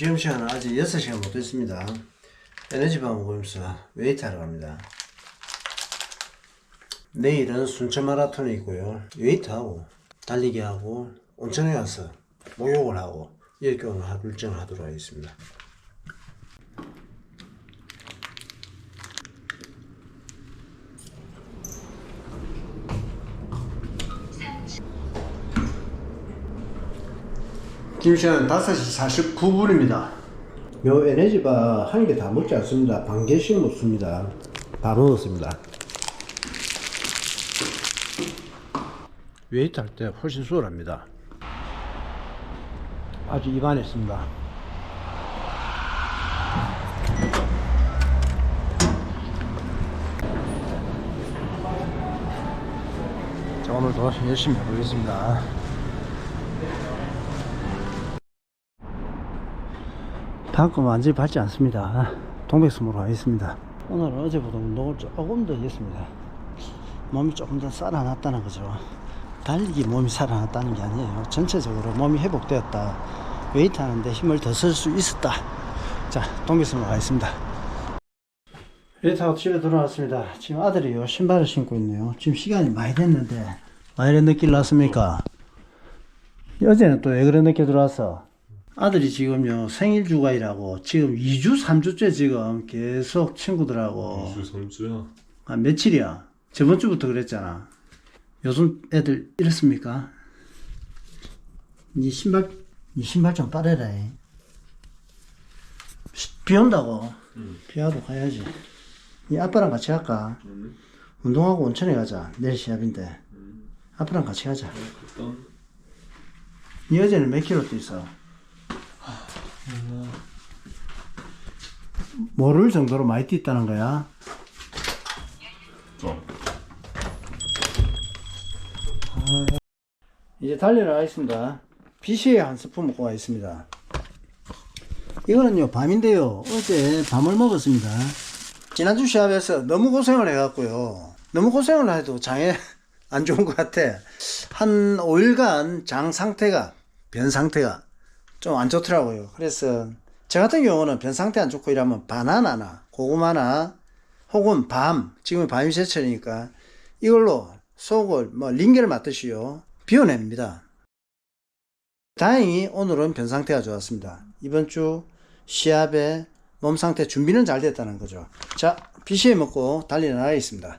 지금 시간은 아직 6시간 못 됐습니다. 에너지바 모임서 웨이트 하러 갑니다. 내일은 순천 마라톤이 있고요. 웨이트하고 달리기 하고 온천에 가서 목욕을 하고 이렇게 오늘 하루 일정을 하도록 하겠습니다. 지금 시간 5시 49분입니다. 요 에너지바 한 개 다 먹지 않습니다. 반 개씩 먹습니다. 다 먹었습니다. 웨이트 할 때 훨씬 수월합니다. 아주 입안했습니다. 자, 오늘도 열심히 해보겠습니다. 방금 완전히 밟지 않습니다. 동백섬으로 가겠습니다. 오늘은 어제보다 운동을 조금 더 했습니다. 몸이 조금 더 살아났다는 거죠. 달리기 몸이 살아났다는 게 아니에요. 전체적으로 몸이 회복되었다. 웨이트 하는데 힘을 더 쓸 수 있었다. 자, 동백섬으로 가겠습니다. 웨이트하고 집에 돌아왔습니다. 지금 아들이 요. 신발을 신고 있네요. 지금 시간이 많이 됐는데, 왜 이래 늦게 났습니까? 어제는 또 왜 그래 늦게 들어왔어? 아들이 지금요 생일 주가이라고 지금 2주 3주째 지금 계속 친구들하고 2주 3주야 아 며칠이야? 저번 주부터 그랬잖아. 요즘 애들 이렇습니까? 니 신발 니 신발 좀 빠래라. 이. 비 온다고. 비 와도 가야지. 니 아빠랑 같이 갈까? 운동하고 온천에 가자. 내일 시합인데. 아빠랑 같이 가자. 일단 니 어제는 몇 킬로 뛰었어? 모를 정도로 많이 뛰었다는 거야? 좀 이제 달리러 가겠습니다. BCA 한 스푼 먹고 가겠습니다. 이거는요, 밤인데요. 어제 밤을 먹었습니다. 지난주 시합에서 너무 고생을 해갖고요. 너무 고생을 해도 장에 안 좋은 것 같아. 한 5일간 장 상태가, 변 상태가 좀 안 좋더라고요. 그래서 저 같은 경우는 변 상태 안 좋고 이러면 바나나나 고구마나 혹은 밤, 지금 밤이 제철이니까 이걸로 속을 뭐 링겔 맞듯이요. 비워냅니다. 다행히 오늘은 변 상태가 좋았습니다. 이번 주 시합에 몸 상태 준비는 잘 됐다는 거죠. 자, BCA 먹고 달리러 나가겠습니다.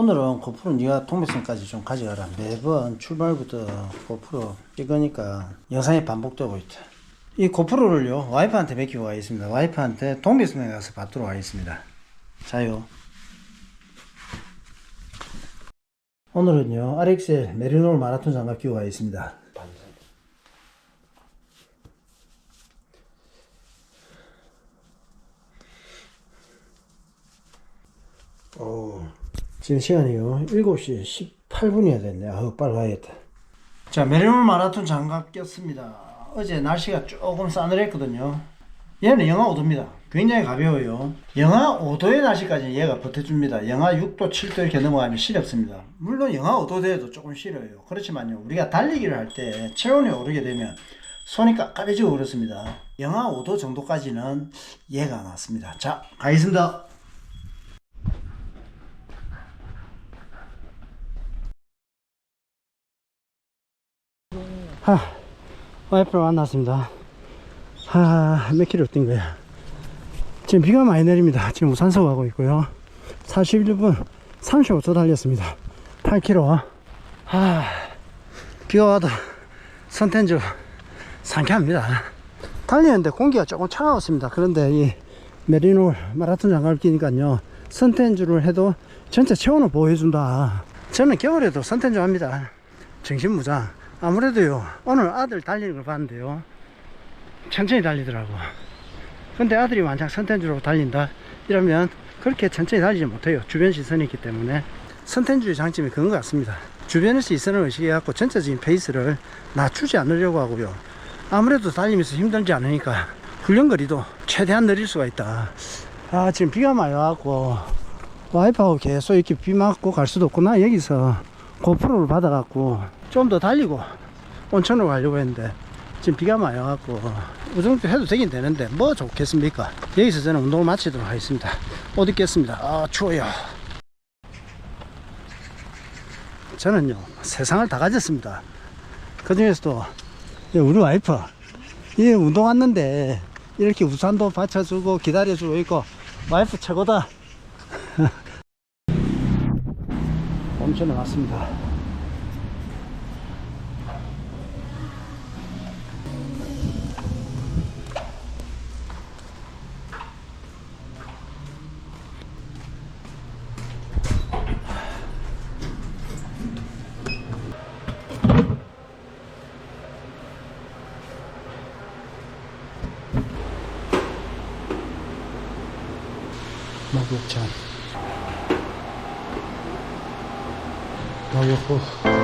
오늘은 고프로 네가 동백선까지 좀 가져가라. 매번 출발부터 고프로 찍으니까 영상이 반복되고 있다. 이 고프로를요 와이프한테 맡기고 가겠습니다. 와이프한테 동백선에 가서 받도록 하겠습니다. 자요. 오늘은요 RXL 메리노 마라톤 장갑 끼고 가겠습니다. 오, 지금 시간이요 7시 18분이야 됐네. 아우 빨리 가야겠다. 자 메리노 마라톤 장갑 꼈습니다. 어제 날씨가 조금 싸늘했거든요. 얘는 영하 5도입니다. 굉장히 가벼워요. 영하 5도의 날씨까지 얘가 버텨줍니다. 영하 6도, 7도 이렇게 넘어가면 시렵습니다. 물론 영하 5도 돼도 조금 시려요. 그렇지만요, 우리가 달리기를 할 때 체온이 오르게 되면 손이 깝깝해지고 그렇습니다. 영하 5도 정도까지는 얘가 낫습니다. 자, 가겠습니다. 하, 와이프를 만났습니다. 하, 몇 킬로 뛴 거야? 지금 비가 많이 내립니다. 지금 우산서 가고 있고요. 41분 35초 달렸습니다. 8킬로. 하, 비가 와도 선텐주 상쾌합니다. 달리는데 공기가 조금 차가웠습니다. 그런데 이 메리노 마라톤 장갑을 끼니까요. 선텐주를 해도 전체 체온을 보호해준다. 저는 겨울에도 선텐주 합니다. 정신무장. 아무래도요, 오늘 아들 달리는 걸 봤는데요. 천천히 달리더라고. 근데 아들이 만약 선텐주로 달린다? 이러면 그렇게 천천히 달리지 못해요. 주변 시선이 있기 때문에. 선텐주의 장점이 그런 것 같습니다. 주변의 시선을 의식해 갖고 전체적인 페이스를 낮추지 않으려고 하고요. 아무래도 달리면서 힘들지 않으니까 훈련 거리도 최대한 느릴 수가 있다. 아, 지금 비가 많이 와갖고 와이프하고 계속 이렇게 비 맞고 갈 수도 없고 나 여기서 고프로를 받아갖고 좀 더 달리고 온천으로 가려고 했는데 지금 비가 많이 와갖고 우정도 해도 되긴 되는데 뭐 좋겠습니까? 여기서 저는 운동을 마치도록 하겠습니다. 옷 입겠습니다. 아 추워요. 저는요 세상을 다 가졌습니다. 그 중에서도 이 우리 와이프 이 운동 왔는데 이렇게 우산도 받쳐주고 기다려주고 있고 와이프 최고다. 온천에 왔습니다 목욕탕 목욕 후